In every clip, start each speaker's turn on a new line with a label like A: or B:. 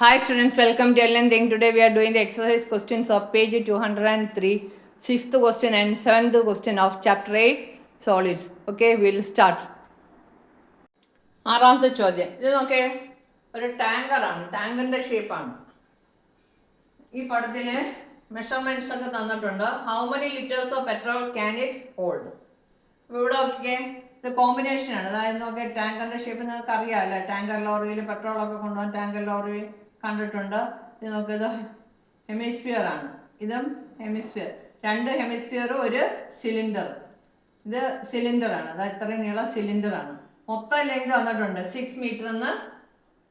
A: Hi students, welcome to LN Thing. Today we are doing the exercise questions of page 203, fifth question and seventh question of chapter 8, solids. Okay, we'll start. ആറാമത്തെ ചോദ്യം. ഇത് നോക്കേ ഒരു ടാങ്കറാണ് ടാങ്കറിന്റെ ഷേപ്പാണ് ഈ പടത്തിൽ measurements ഒക്കെ തന്നിട്ടുണ്ട്. How many litres of petrol can it hold അപ്പോൾ ഇവിടെ നോക്കിക്കേ ഇത് കോമ്പിനേഷൻ ആണ്. അതായത് നോക്കിയ ടാങ്കറിന്റെ ഷേപ്പ് നിങ്ങൾക്ക് അറിയാമല്ലോ ടാങ്കർ ലോറിയിൽ പെട്രോൾ ഒക്കെ കൊണ്ടുപോകാൻ ടാങ്കർ ലോറി കണ്ടിട്ടുണ്ട്. ഇത് നോക്കിയത് ഹെമിസ്ഫിയർ ആണ്. ഇതും ഹെമിസ്ഫിയർ രണ്ട് ഹെമിസ്ഫിയറും ഒരു സിലിണ്ടർ ഇത് സിലിണ്ടർ ആണ്. അത് നീള സിലിണ്ടർ ആണ്. മൊത്തം ലെങ്ത് തന്നിട്ടുണ്ട്. സിക്സ് മീറ്റർ എന്ന്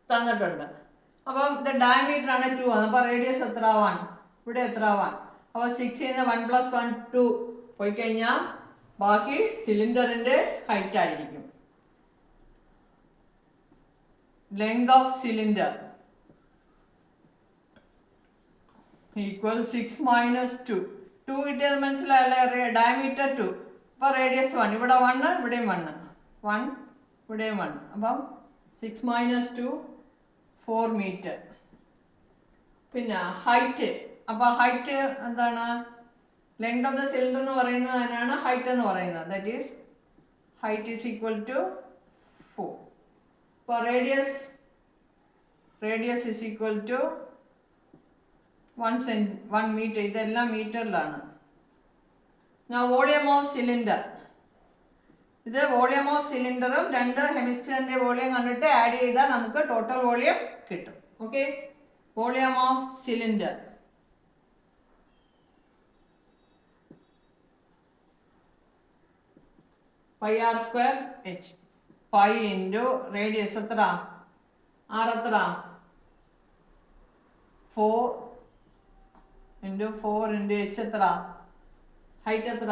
A: തന്നിട്ടുണ്ട്. അപ്പം ഇത് ഡയമീറ്റർ ആണ് ടു ആണ് അപ്പോൾ റേഡിയസ് എത്ര വൺ ഇവിടെ എത്ര വൺ അപ്പോൾ സിക്സ് നിന്ന് വൺ പ്ലസ് വൺ ടു പോയി കഴിഞ്ഞാൽ ബാക്കി സിലിണ്ടറിന്റെ ഹൈറ്റ് ആയിരിക്കും. Length of cylinder equal six minus two two കിട്ടിയത് മനസ്സിലായല്ലേ? ഡയമീറ്റർ ടു അപ്പോൾ റേഡിയസ് വൺ ഇവിടെ വണ്ണ് ഇവിടെയും വണ്ണ് വൺ ഇവിടെയും വൺ അപ്പം six minus two four metre പിന്നെ ഹൈറ്റ് അപ്പോൾ ഹൈറ്റ് എന്താണ്? ലെങ്ത് ഓഫ് ദ സിലിണ്ടർ എന്ന് പറയുന്നത് തന്നെയാണ് ഹൈറ്റ് എന്ന് പറയുന്നത്. That is height is equal to four അപ്പോൾ radius radius is equal to one Sen one metre ഇതെല്ലാം മീറ്ററിലാണ്. ഞാൻ വോളിയം ഓഫ് സിലിണ്ടർ ഇത് വോളിയം ഓഫ് സിലിണ്ടറും രണ്ട് ഹെമിസ്ഫിയറിന്റെ വോളിയം കണ്ടിട്ട് ആഡ് ചെയ്താൽ നമുക്ക് ടോട്ടൽ വോളിയം കിട്ടും. Okay volume of cylinder pi r square h pi into radius എത്ര ആർ എത്ര four into four into h എത്ര ഹൈറ്റ് എത്ര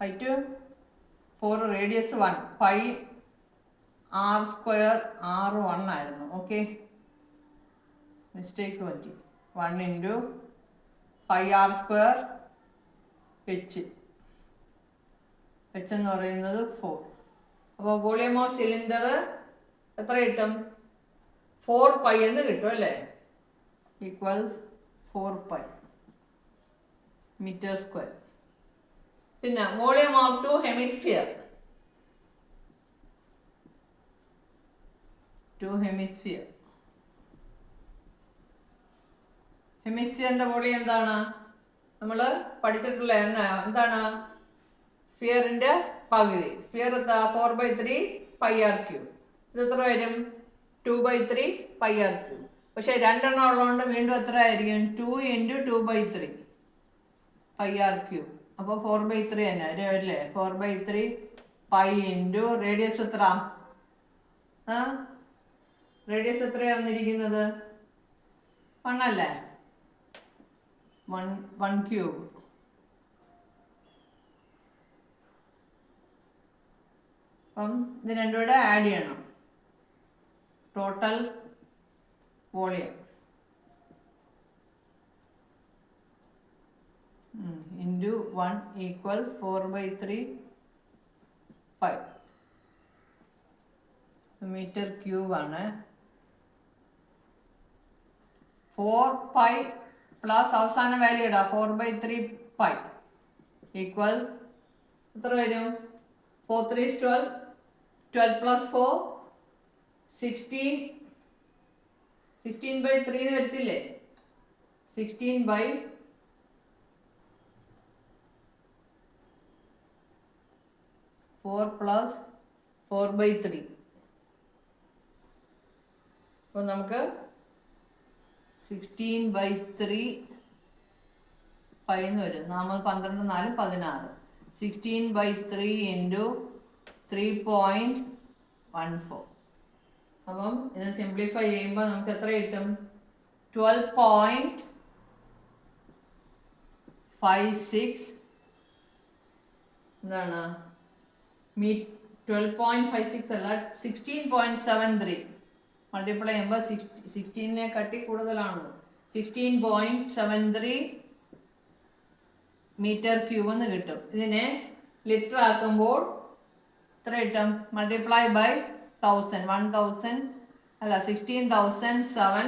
A: height four radius one pi r square r one ആയിരുന്നു. Okay mistake പറ്റി one into pi r square h h എന്ന് പറയുന്നത് four അപ്പോൾ volume of cylinder എത്ര കിട്ടും? ഫോർ പൈ എന്ന് കിട്ടും അല്ലേ? Equals four pi metre square പിന്നെ volume of two hemisphere. Two hemisphere. ഹെമിസ്ഫിയറിന്റെ volume എന്താണ്? നമ്മൾ പഠിച്ചിട്ടുള്ള എന്താണ്? സ്ഫിയറിന്റെ പകുതി. സ്ഫിയർ എന്താ four by three pi r cube ഇത് എത്ര വരും? Two by three pi r cube പക്ഷെ രണ്ടെണ്ണം ഉള്ളതുകൊണ്ട് വീണ്ടും എത്ര ആയിരിക്കും? Two into two by three pi r cube അപ്പോൾ ഫോർ ബൈ ത്രീ തന്നെ അല്ലേ? Four by three pi into radius എത്ര? ആ? റേഡിയസ് എത്രയാണ് വന്നിരിക്കുന്നത് വൺ അല്ലേ? വൺ വൺ ക്യൂബ് അപ്പം ഇത് രണ്ടും കൂടെ ആഡ് ചെയ്യണം total volume into one equal four by three five metre ക്യൂബാണ് four pi plus അവസാന വാല്യൂ ഇടാം. Four by three pi equal എത്ര വരും? Four three twelve twelve plus four sixteen sixteen by ത്രീന്ന് വരത്തില്ലേ? Sixteen by four plus four by three അപ്പോൾ നമുക്ക് sixteen by three പൈന്ന് വരും. നമ്മൾ പന്ത്രണ്ട് നാല് പതിനാറ്. Sixteen by three into three point one four അപ്പം ഇത് സിംപ്ലിഫൈ ചെയ്യുമ്പോൾ നമുക്ക് എത്ര കിട്ടും? ട്വൽവ് പോയിന്റ് ഫൈവ് സിക്സ് എന്താണ്? മീ ട്വൽവ് പോയിന്റ് ഫൈവ് സിക്സ് അല്ല sixteen point seven three multiply ചെയ്യുമ്പോൾ സിക്സ് സിക്സ്റ്റീനെ കട്ടി കൂടുതലാണ്? Sixteen point seven three metre cube എന്ന് കിട്ടും. ഇതിനെ ലിറ്റർ ആക്കുമ്പോൾ എത്ര കിട്ടും multiply by thousand one thousand അല്ല സിക്സ്റ്റീൻ തൗസൻഡ് സെവൻ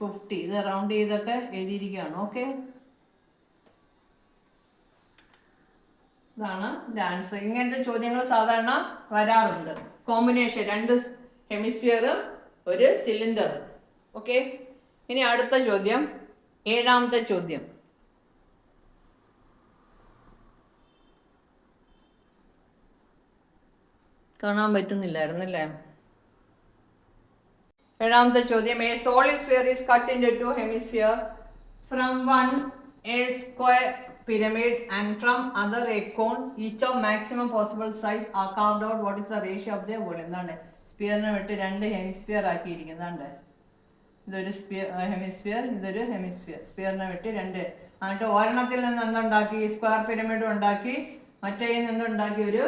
A: ഫിഫ്റ്റി ഇത് റൗണ്ട് ചെയ്തൊക്കെ എഴുതിയിരിക്കുകയാണ്. ഓക്കെ ഇതാണ് ഡാൻസ് ഇങ്ങനത്തെ ചോദ്യങ്ങൾ സാധാരണ വരാറുണ്ട്. കോമ്പിനേഷൻ രണ്ട് ഹെമിസ്ഫിയറും ഒരു സിലിണ്ടറും ഓക്കെ ഇനി അടുത്ത ചോദ്യം. ഏഴാമത്തെ ചോദ്യം. കാണാൻ പറ്റുന്നില്ലായിരുന്നല്ലേ? ഏഴാമത്തെ ചോദ്യം. A solid sphere is cut in two hemisphere from one a square pyramid and from other a cone each of maximum possible size are carved out what is the ratio of the volume എന്താണ് സ്പിയറിനെ വിട്ട് രണ്ട് hemisphere ആക്കിയിരിക്കുന്നുണ്ട് ഇതൊരു sphere hemisphere ഇതൊരു hemisphere സ്പിയറിനെ വിട്ട് രണ്ട്. എന്നിട്ട് ഒരെണ്ണത്തിൽ നിന്ന് എന്തുണ്ടാക്കി? സ്ക്വയർ പിരമിഡ് ഉണ്ടാക്കി. മറ്റേ നിന്നുണ്ടാക്കി ഒരു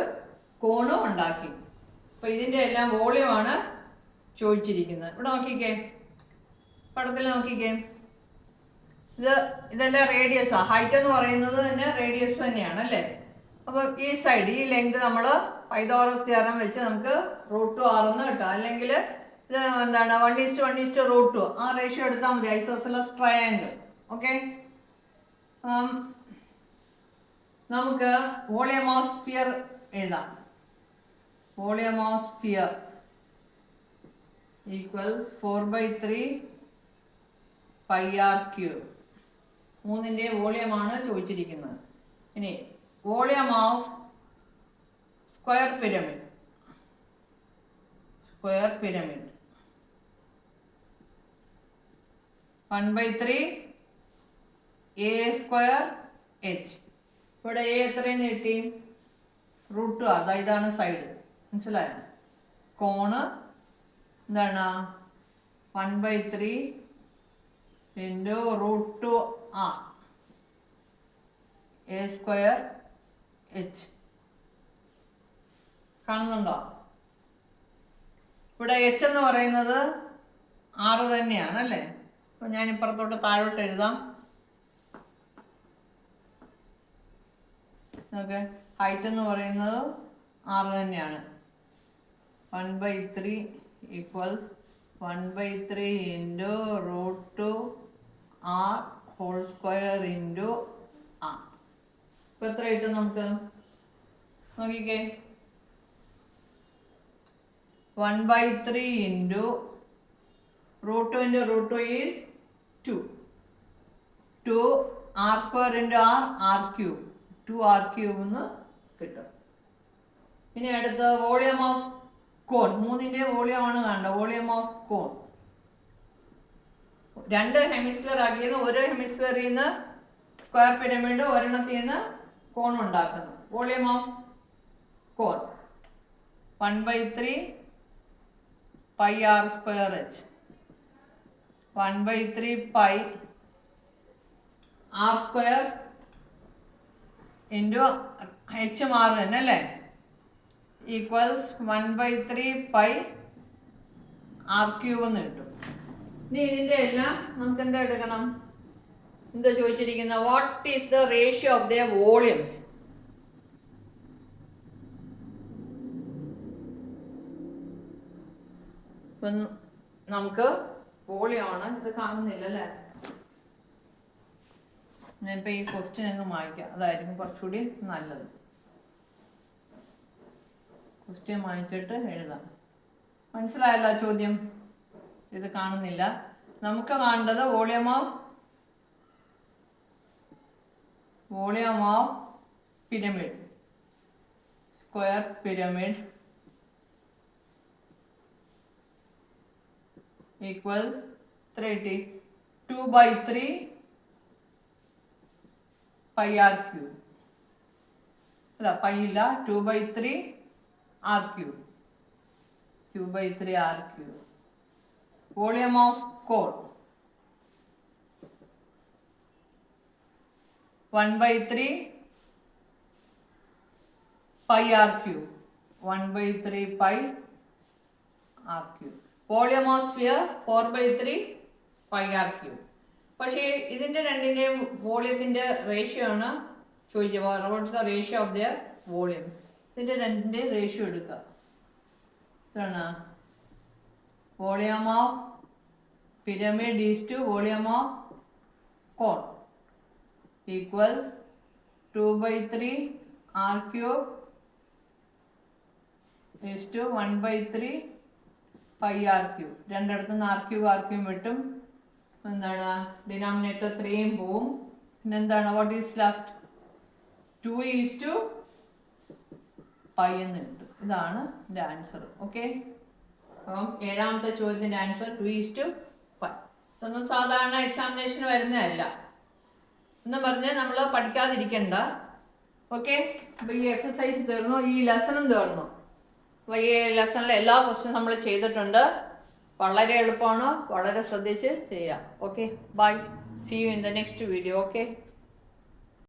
A: കോണും ഉണ്ടാക്കി. അപ്പൊ ഇതിന്റെ എല്ലാം വോളിയമാണ് ചോദിച്ചിരിക്കുന്നത്. ഇവിടെ നോക്കിക്കേ. പടത്തിൽ നോക്കിക്കേ. ഇത് ഇതെല്ലാം റേഡിയസാ ഹൈറ്റ് എന്ന് പറയുന്നത് തന്നെ റേഡിയസ് തന്നെയാണ് അല്ലേ? അപ്പോൾ ഈ സൈഡ് ഈ ലെങ്ത് നമ്മൾ പൈതോറസ് തിയറം വെച്ച് നമുക്ക് റൂട്ട് ടു ആറെന്ന് കിട്ടും അല്ലെങ്കിൽ ഇത് എന്താണ്? One is to one is to root two ആ റേഷ്യോ എടുത്താൽ മതി. ഐസോസലസ് ട്രയാങ്കിൾ ഓക്കെ നമുക്ക് വോളിയം ഓഫ് സ്പിയർ എഴുതാം. Volume of sphere equals four by three pi r cube മൂന്നിന്റെ വോളിയമാണ് ചോദിച്ചിരിക്കുന്നത്. ഇനി volume of square pyramid. Square pyramid. One by three a square h. ഇവിടെ എ എത്രയെന്ന് കിട്ടി റൂട്ട് അതാ സൈഡ്. മനസ്സിലായോ? കോണ് എന്താണ്? One by three into root two r a square h കാണുന്നുണ്ടോ? ഇവിടെ എച്ച് എന്ന് പറയുന്നത് ആറ് തന്നെയാണ് അല്ലേ? അപ്പം ഞാൻ ഇപ്പുറത്തോട്ട് താഴോട്ട് എഴുതാം. ഓക്കെ ഹൈറ്റ് എന്ന് പറയുന്നത് ആറ് തന്നെയാണ്. One by three equals one by three into root two r whole square into r. ഇപ്പം എത്ര കിട്ടും നമുക്ക്? നോക്കിക്കേ. One by three into root two into root two is two. Two r square into r r cube. Two r cube എന്ന് കിട്ടും. ഇനി അടുത്ത volume of കോൺ മൂന്നിന്റെ ആണ് കാണേണ്ടത് വോളിയം ഓഫ് കോൺ രണ്ട് ഹെമിസ്ഫിയർ ആക്കിയത് ഒരു ഹെമിസ്ഫിയറിൽ നിന്ന് സ്ക്വയർ പിരമിഡ് ഒരെണ്ണത്തിൽ നിന്ന് കോൺ ഉണ്ടാക്കുന്നു. Volume of cone one by three pi r square h one by three pi r square into h മാറുന്നല്ലേ equals one by three pi r cube എന്ന് കിട്ടും. ഇനി ഇതിന്റെ എല്ലാം നമുക്ക് എന്താ എടുക്കണം? എന്താ ചോദിച്ചിരിക്കുന്ന what is the ratio of the volumes നമുക്ക് വോളിയമാണ് ഇത് കാണുന്നില്ല അല്ലേ ഞാനിപ്പോൾ ഈ ക്വസ്റ്റ്യൻ അങ്ങ് മായ്ക്കാം. അതായിരിക്കും കുറച്ചുകൂടി നല്ലത്. ക്വസ്റ്റ്യൻ വായിച്ചിട്ട് എഴുതാം. മനസ്സിലായല്ലോ ചോദ്യം? ഇത് കാണുന്നില്ല. നമുക്ക് കാണേണ്ടത് volume of volume of pyramid. Square pyramid equal three two by three pi r cube അല്ല പൈ ഇല്ല two by three r cube two by three r cube volume of cone one by three pi r cube one by three pi r cube volume of sphere four by three pi r cube പക്ഷേ ഇതിന്റെ രണ്ടിന്റെയും വോളിയത്തിന്റെ ratio ആണ് ചോദിച്ചത്. What's the ratio of their volume ഇതിന്റെ രണ്ടിന്റെ ratio എടുക്കുക ഇതാണ്. Volume of pyramid is to volume of cone two by three r cube is to one by three pi r cube രണ്ടിടത്തു നിന്ന് ആർ ക്യൂബ് ആർ ക്യൂബ് വിട്ടും. എന്താണ്? Denominator ത്രീയും പോവും. പിന്നെന്താണ്? What is left two is to pi എന്ന് കിട്ടും ഇതാണ് എന്റെ ആൻസർ ഓക്കെ അപ്പം ഏഴാമത്തെ ചോദ്യത്തിന്റെ answer two is to pi ഇതൊന്നും സാധാരണ എക്സാമിനേഷന് വരുന്നതല്ല. എന്ന് പറഞ്ഞ് നമ്മൾ പഠിക്കാതിരിക്കണ്ട. ഓക്കെ അപ്പോൾ ഈ എക്സസൈസ് തീർന്നു. ഈ ലെസണും തീർന്നു. അപ്പോൾ ഈ ലെസണിലെ എല്ലാ ക്വസ്റ്റ്യൻ നമ്മൾ ചെയ്തിട്ടുണ്ട്. വളരെ എളുപ്പമാണ്. വളരെ ശ്രദ്ധിച്ച് ചെയ്യാം. Okay bye see you in the next video okay